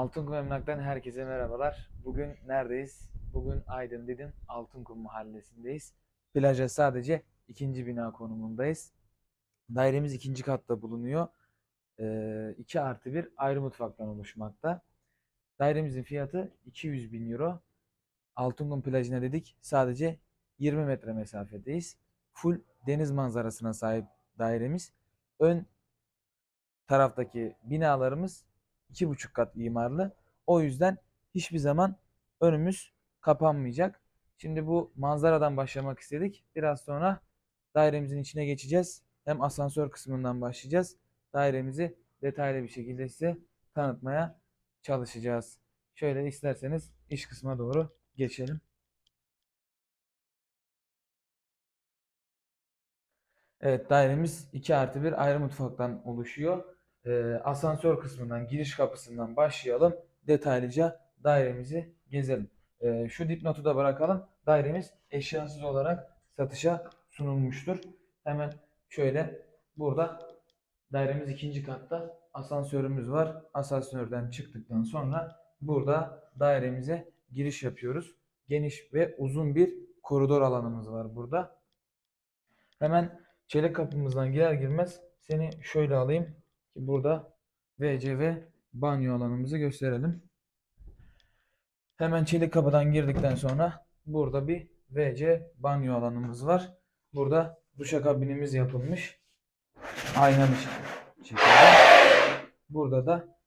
Altınkum Emlak'tan herkese merhabalar. Bugün neredeyiz? Bugün Aydın Didim Altınkum mahallesindeyiz. Plaja sadece ikinci bina konumundayız. Dairemiz ikinci katta bulunuyor. 2 artı bir ayrı mutfaktan oluşmakta. Dairemizin fiyatı 200 bin euro. Altınkum plajına dedik sadece 20 metre mesafedeyiz. Full deniz manzarasına sahip dairemiz. Ön taraftaki binalarımız iki buçuk kat imarlı. O yüzden hiçbir zaman önümüz kapanmayacak. Şimdi bu manzaradan başlamak istedik. Biraz sonra dairemizin içine geçeceğiz. Hem asansör kısmından başlayacağız. Dairemizi detaylı bir şekilde size tanıtmaya çalışacağız. Şöyle isterseniz iç kısma doğru geçelim. Evet dairemiz 2 artı 1 ayrı mutfaktan oluşuyor. Ee, asansör kısmından giriş kapısından başlayalım. Detaylıca dairemizi gezelim. Ee, şu dipnotu da bırakalım. Dairemiz eşyasız olarak satışa sunulmuştur. Hemen şöyle burada dairemiz ikinci katta asansörümüz var. Asansörden çıktıktan sonra burada dairemize giriş yapıyoruz. Geniş ve uzun bir koridor alanımız var burada. Hemen çelik kapımızdan girer girmez seni şöyle alayım ki burada WC ve banyo alanımızı gösterelim. Hemen çelik kapıdan girdikten sonra burada bir WC banyo alanımız var. Burada duşakabinimiz yapılmış. Aynalı şekilde. Burada da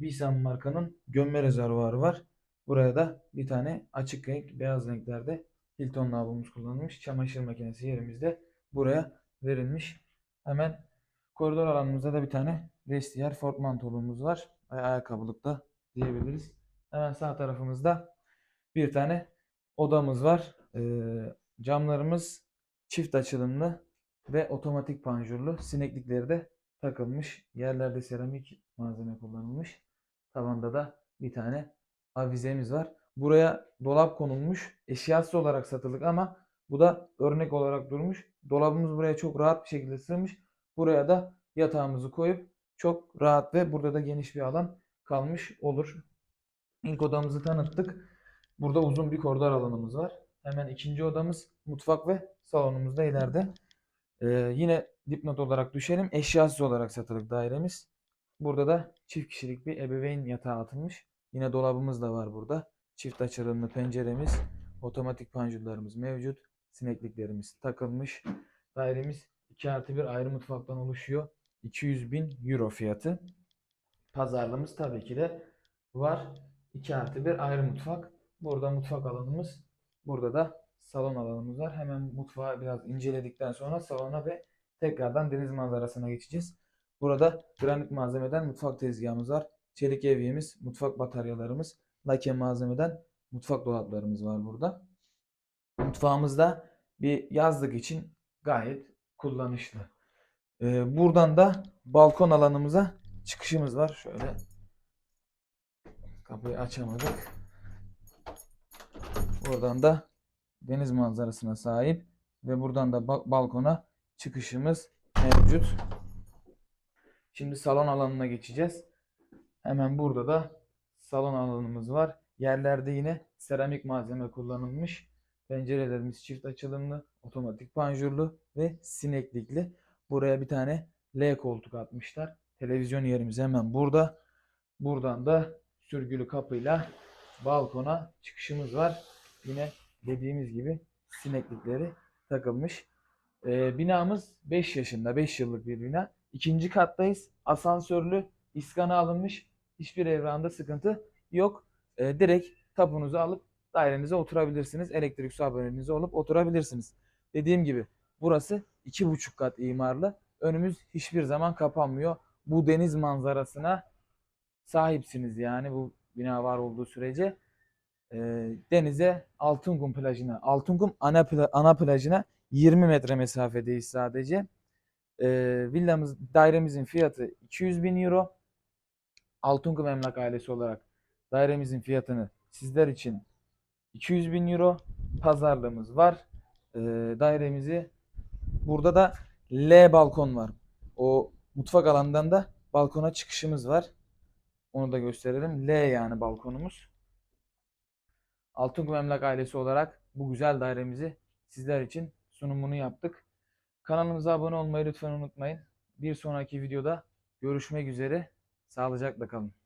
Visan markanın gömme rezervuarı var. Buraya da bir tane açık renk beyaz renklerde Hilton lavabomuz kullanılmış. Çamaşır makinesi yerimizde buraya verilmiş. Hemen koridor alanımızda da bir tane vestiyer Ford mantolumuz var. Ay- Ayakkabılık da diyebiliriz. Hemen sağ tarafımızda bir tane odamız var. Ee, camlarımız çift açılımlı ve otomatik panjurlu. Sineklikleri de takılmış. Yerlerde seramik malzeme kullanılmış. Tavanda da bir tane avizemiz var. Buraya dolap konulmuş. Eşyasız olarak satılık ama bu da örnek olarak durmuş. Dolabımız buraya çok rahat bir şekilde sığmış. Buraya da yatağımızı koyup çok rahat ve burada da geniş bir alan kalmış olur. İlk odamızı tanıttık. Burada uzun bir koridor alanımız var. Hemen ikinci odamız mutfak ve salonumuz da ileride. Ee, yine dipnot olarak düşelim. Eşyasız olarak satılık dairemiz. Burada da çift kişilik bir ebeveyn yatağı atılmış. Yine dolabımız da var burada. Çift açılımlı penceremiz, otomatik panjurlarımız mevcut. Sinekliklerimiz takılmış. Dairemiz 2 artı 1 ayrı mutfaktan oluşuyor. 200 bin euro fiyatı. Pazarlığımız tabii ki de var. 2 artı 1 ayrı mutfak. Burada mutfak alanımız. Burada da salon alanımız var. Hemen mutfağı biraz inceledikten sonra salona ve tekrardan deniz manzarasına geçeceğiz. Burada granit malzemeden mutfak tezgahımız var. Çelik evyemiz, mutfak bataryalarımız, lake malzemeden mutfak dolaplarımız var burada. Mutfağımızda bir yazlık için gayet kullanışlı. Ee, buradan da balkon alanımıza çıkışımız var. Şöyle kapıyı açamadık. Buradan da deniz manzarasına sahip ve buradan da ba- balkona çıkışımız mevcut. Şimdi salon alanına geçeceğiz. Hemen burada da salon alanımız var. Yerlerde yine seramik malzeme kullanılmış. Pencerelerimiz çift açılımlı, otomatik panjurlu ve sineklikli. Buraya bir tane L koltuk atmışlar. Televizyon yerimiz hemen burada. Buradan da sürgülü kapıyla balkona çıkışımız var. Yine dediğimiz gibi sineklikleri takılmış. Ee, binamız 5 yaşında, 5 yıllık bir bina. İkinci kattayız. Asansörlü, iskana alınmış. Hiçbir evranda sıkıntı yok. Ee, direkt tapunuzu alıp dairenize oturabilirsiniz. Elektrik su aboneliğinizi olup oturabilirsiniz. Dediğim gibi burası iki buçuk kat imarlı. Önümüz hiçbir zaman kapanmıyor. Bu deniz manzarasına sahipsiniz yani bu bina var olduğu sürece. Ee, denize Altınkum plajına, Altınkum ana, ana plajına 20 metre mesafedeyiz sadece. Ee, villamız, dairemizin fiyatı 200 bin euro. Altınkum Emlak ailesi olarak dairemizin fiyatını sizler için 200 bin euro pazarlığımız var. Ee, dairemizi burada da L balkon var. O mutfak alanından da balkona çıkışımız var. Onu da gösterelim. L yani balkonumuz. Altınkum Emlak ailesi olarak bu güzel dairemizi sizler için sunumunu yaptık. Kanalımıza abone olmayı lütfen unutmayın. Bir sonraki videoda görüşmek üzere. Sağlıcakla kalın.